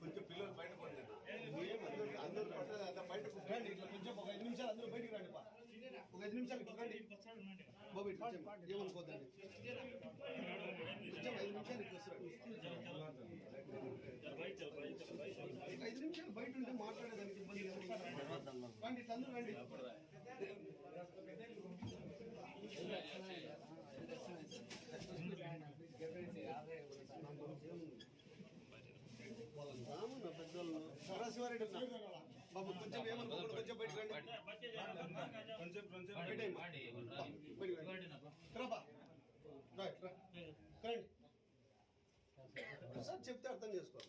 కొంచెం పిల్లలు బయట పడండి అందరూ అంత బయటకు రండి ఇట్లా కొంచెం ఒక ఐదు నిమిషాలు అందరూ బయటికి రండి పా ఒక ఐదు నిమిషాలు ఇట్లా రండి బాబు ఇట్లా. ఏమనుకోద్దండి కొంచెం ఐదు నిమిషాలు ఇట్లా. ఐదు నిమిషాలు బయట ఉంటే మాట్లాడేదానికి ఇబ్బంది లేదు. రండి ఇట్లా అందరూ రండి ఉన్నా. బాబు కొంచెం బయట రండి. సార్ చెప్తే అర్థం చేసుకో